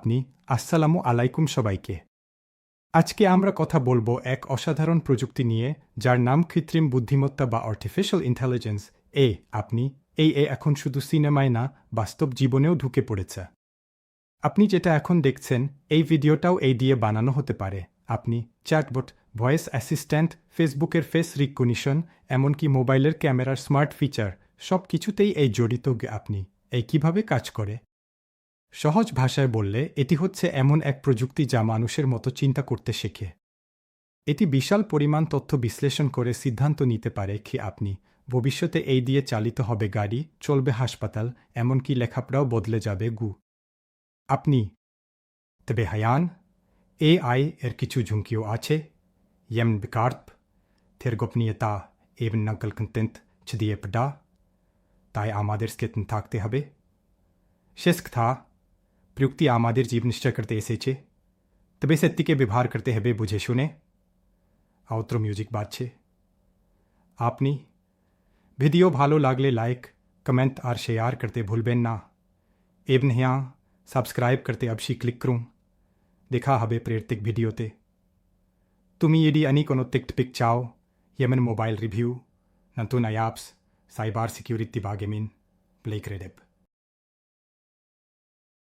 আপনি, আসসালামু আলাইকুম সবাইকে। আজকে আমরা কথা বলব এক অসাধারণ প্রযুক্তি নিয়ে, যার নাম কৃত্রিম বুদ্ধিমত্তা বা আর্টিফিশিয়াল ইন্টেলিজেন্স এ, আপনি, এই এ এখন শুধু সিনেমায় না, বাস্তব জীবনেও ঢুকে পড়েছে। আপনি যেটা এখন দেখছেন, এই ভিডিওটাও এই দিয়ে বানানো হতে পারে। আপনি, চ্যাটবট, ভয়েস অ্যাসিস্ট্যান্ট, ফেসবুকের ফেস রিকগনিশন এমনকি মোবাইলের ক্যামেরার স্মার্ট ফিচার সব কিছুতেই এই জড়িত আপনি। এই কীভাবে কাজ করে? সহজ ভাষায় বললে এটি হচ্ছে এমন এক প্রযুক্তি যা মানুষের মতো চিন্তা করতে শেখে। এটি বিশাল পরিমাণ তথ্য বিশ্লেষণ করে সিদ্ধান্ত নিতে পারে কি আপনি ভবিষ্যতে এই দিয়ে চালিত হবে গাড়ি, চলবে হাসপাতাল, এমনকি লেখাপড়াও বদলে যাবে গু। আপনি, তবে হায়ান এ আই এর কিছু ঝুঁকিও আছে। যেমন বিকার্প, থের গোপনীয়তা এবং নকল কন্টেন্ট ছড়িয়ে পড়া, তাই আমাদের সচেতন থাকতে হবে। শেষ কথা প্রযুক্তি আমাদের জীবন নিশ্চয় করতে এসেছে তবে সত্যিকে ব্যবহার করতে হবে বুঝে শুনে আউত্র মিউজিক বাজছে আপনি ভিডিও ভালো লাগলে লাইক কমেন্ট আর শেয়ার করতে ভুলবেন না এবং হ্যাঁ সাবস্ক্রাইব করতে অবশ্যই ক্লিক করুন দেখা হবে প্রেরিত ভিডিওতে তুমি যদি আনি কোনো টিকট পিক চাও যেমন মোবাইল রিভিউ নতুন অ্যাপস সাইবার সিকিউরিটি বাগেমিন প্লে করে দেব